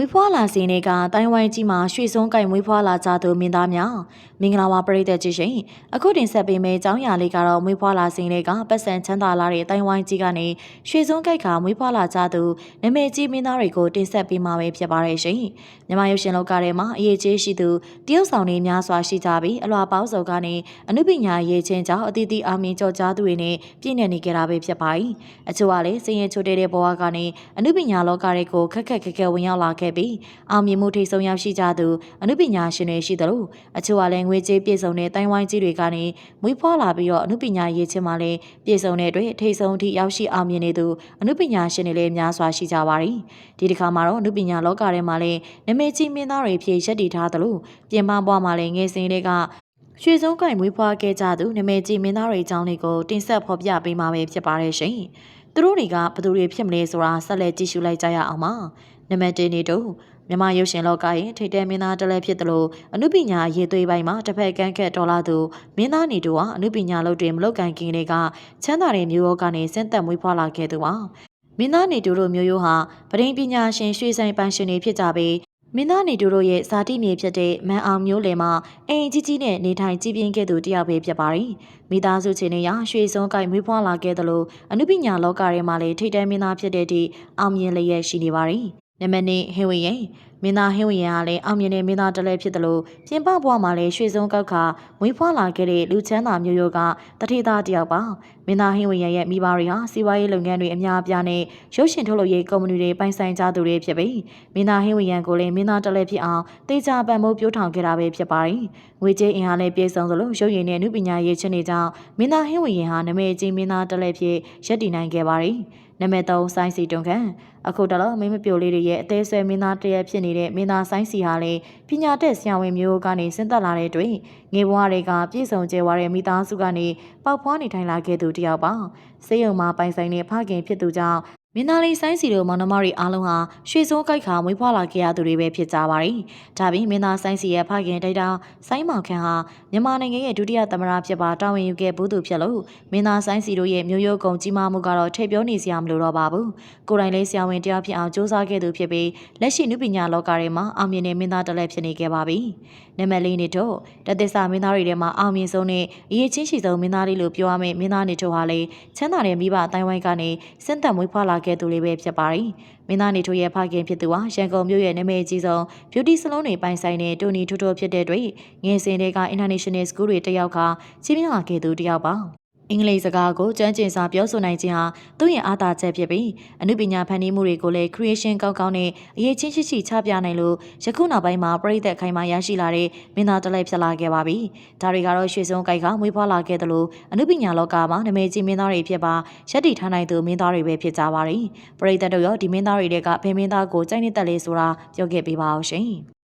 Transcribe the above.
မွေးဖွားလာစဉ်တွေကတိုင်းဝိုင်းကြီးမှာရွှေစုံကိုင်မွေးဖွားလာကြသူမင်းသားများမင်္ဂလာပါပရိသတ်ကြီးရှင်အခုတင်ဆက်ပေးမယ့်အကြောင်းအရာလေးကတော့မွေးဖွားလာစဉ်တွေကပတ်စံချမ်းသာလာတဲ့တိုင်းဝိုင်းကြီးကနေရွှေစုံကိုက်ကမွေးဖွားလာကြသူနမေကြီးမင်းသားတွေကိုတင်ဆက်ပေးမှာပဲဖြစ်ပါတယ်ရှင်မြန်မာရုပ်ရှင်လောကထဲမှာအရေးကြီးရှိသူတရုတ်ဆောင်တွေများစွာရှိကြပြီးအလွာပေါင်းစုံကနေအနုပညာရေးချင်းကြောင့်အသီးသီးအာမင်ကြော်ကြားသူတွေနဲ့ပြည့်နေနေကြတာပဲဖြစ်ပါတယ်အချို့ကလည်းစင်ရင်ချိုတဲ့တဲ့ဘဝကနေအနုပညာလောကတွေကိုခက်ခက်ခက်ခက်ဝင်ရောက်လာခဲ့ပြီးအောင်မြင်မှုထိဆုံးရောက်ရှိကြသူအနုပညာရှင်တွေရှိသလိုအချို့ကလည်းငွေကြေးပြည့်စုံတဲ့တိုင်းဝိုင်းကြီးတွေကနေမွေးဖွားလာပြီးတော့အနုပညာရေးချင်းမှလည်းပြည့်စုံတဲ့အတွက်ထိဆုံးအထိရောက်ရှိအောင်မြင်နေသူအနုပညာရှင်တွေလည်းများစွာရှိကြပါတယ်ဒီတစ်ခါမှာတော့အနုပညာလောကထဲမှာလည်းနမေကြီးမင်းသားတွေဖြစ်ရက်တည်ထားသလိုပြင်ပဘွားမှာလည်းငယ်စဉ်တွေကရွှေစုံကိုင်မွေးဖွားခဲ့ကြသူနမေကြီးမင်းသားတွေအကြောင်းလေးကိုတင်ဆက်ဖော်ပြပေးမှာပဲဖြစ်ပါတယ်ရှင်။သူတို့တွေကဘယ်သူတွေဖြစ်မလဲဆိုတာဆက်လက်ကြည့်ရှုလိုက်ကြရအောင်ပါ။ နံပါတ်1နေတော့မြမရုပ်ရှင်လောကရဲ့ထိတ်တဲမင်းသားတလဲဖြစ်သလိုအနုပညာရေးသွေးပိုင်းမှာတစ်ဖက်ကန်းခက်တော်လာသူမင်းသားနေတူဟာအနုပညာလုပ်တွေမလုပ်ကန်ခင်တွေကချမ်းသာတဲ့မျိုးရောကနေစင့်သက်မွေးဖွားလာခဲ့သူပါမင်းသားနေတူတို့မျိုးရိုးဟာပရိပညာရှင်ရွှေဆိုင်ပန်းရှင်တွေဖြစ်ကြပြီးမင်းသားနေတူတို့ရဲ့ဇာတိမြေဖြစ်တဲ့မန်အောင်မျိုးလယ်မှာအိမ်ကြီးကြီးနဲ့နေထိုင်ကြည်ပြင်းခဲ့သူတယောက်ပဲဖြစ်ပါတယ်။မိသားစုချင်းတွေရရွှေစုံကိုက်မွေးဖွားလာခဲ့သလိုအနုပညာလောကထဲမှာလည်းထိတ်တဲမင်းသားဖြစ်တဲ့ဒီအောင်မြင်လျက်ရှိနေပါတယ်။ နံပါတ်2ဟင်းဝရင်မင်းသားဟင်းဝရင်ကလည်းအောင်မြင်တဲ့မင်းသားတလဲဖြစ်တယ်လို့ပြင်ပဘွားမှာလည်းရွှေစုံကောက်ခါမွေးဖွားလာခဲ့တဲ့လူချမ်းသာမျိုးရိုးကတထေသားတယောက်ပါမင်းသားဟင်းဝရင်ရဲ့မိဘတွေဟာစီးပွားရေးလုပ်ငန်းတွေအများအပြားနဲ့ရုပ်ရှင်ထုတ်လုပ်ရေးကုမ္ပဏီတွေပိုင်ဆိုင်ကြသူတွေဖြစ်ပြီးမင်းသားဟင်းဝရင်ကိုလည်းမင်းသားတလဲဖြစ်အောင်တေချာပံ့ပိုးပြိုးထောင်ခဲ့တာပဲဖြစ်ပါတယ်ငွေကြေးအင်အားလည်းပြည့်စုံသလိုရုပ်ရည်နဲ့အမှုပညာရေးချင်းတွေကြောင့်မင်းသားဟင်းဝရင်ဟာနမဲကြီးမင်းသားတလဲဖြစ်ရပ်တည်နိုင်ခဲ့ပါတယ် နံပါတ်3ဆိုင်းစီတွန်ခန့်အခုတလောမင်းမပြိုလေးတွေရဲ့အသေးဆွဲမင်းသားတရက်ဖြစ်နေတဲ့မင်းသားဆိုင်းစီဟာလည်းပညာတတ်ဆရာဝန်မျိုးကနေဆင်းသက်လာတဲ့တွင်ငေဘွားတွေကပြည့်စုံကျဲဝါတဲ့မိသားစုကနေပေါက်ဖွားနေထိုင်လာခဲ့သူတယောက်ပါစေယုံမှာပိုင်ဆိုင်တဲ့ဖခင်ဖြစ်သူကြောင့် မင်းသားလေးဆိုင်းစီတို့မောင်နှမတွေအားလုံးဟာရွှေစိုးကြိုက်ခါမွေးဖွားလာခဲ့ရသူတွေပဲဖြစ်ကြပါတယ်။ဒါပြင်မင်းသားဆိုင်းစီရဲ့ဖခင်တိုက်တာဆိုင်းမောင်ခန့်ဟာမြန်မာနိုင်ငံရဲ့ဒုတိယသမ္မတဖြစ်ပါတာဝန်ယူခဲ့ဘူးသူဖြစ်လို့မင်းသားဆိုင်းစီတို့ရဲ့မျိုးရိုးကုံကြီးမားမှုကတော့ထည့်ပြောနေစရာမလိုတော့ပါဘူး။ကိုယ်တိုင်လေးဆရာဝန်တရားဖြစ်အောင်စ조사ခဲ့သူဖြစ်ပြီးလက်ရှိနုပညာလောကထဲမှာအောင်မြင်တဲ့မင်းသားတစ်လက်ဖြစ်နေခဲ့ပါပြီ။နံပါတ်၄နှစ်တော့တသစ္စာမင်းသားတွေထဲမှာအောင်မြင်ဆုံးနဲ့အရေးချင်းရှိဆုံးမင်းသားလေးလို့ပြောရမယ့်မင်းသားနေတို့ဟာလေချမ်းသာတဲ့မိဘအတိုင်းဝိုင်းကနေစင့်သက်မွေးဖွားလာခဲ့သူလေးပဲဖြစ်ပါတယ်။မင်းသားနေတို့ရဲ့ဖခင်ဖြစ်သူဟာရန်ကုန်မြို့ရဲ့နာမည်ကြီးဆုံး beauty salon တွေပိုင်ဆိုင်တဲ့တိုနီထိုတိုဖြစ်တဲ့အတွက်ငယ်စဉ်တွေက international school တွေတက်ရောက်ကကြီးပြင်းလာခဲ့သူတယောက်ပါ။ အင်္ဂလိပ်စကားကိုကျွမ်းကျင်စွာပြောဆိုနိုင်ခြင်းဟာသူ့ရဲ့အားသာချက်ဖြစ်ပြီးအနုပညာဖန်တီးမှုတွေကိုလည်း creation ကောင်းကောင်းနဲ့အရေးချင်းရှိရှိချပြနိုင်လို့ယခုနောက်ပိုင်းမှာပြည်သက်ခိုင်မာရရှိလာတဲ့မင်းသားတလိုက်ဖြစ်လာခဲ့ပါပြီ။ဒါတွေကတော့ရွှေစုံကြိုက်ကမွေးဖွားလာခဲ့တယ်လို့အနုပညာလောကမှာနာမည်ကြီးမင်းသားတွေဖြစ်ပါရက်တည်ထားနိုင်သူမင်းသားတွေပဲဖြစ်ကြပါတယ်။ပြည်သက်တို့ရောဒီမင်းသားတွေကဘယ်မင်းသားကိုကြိုက်နေတက်လဲဆိုတာပြောခဲ့ပေးပါအောင်ရှင်။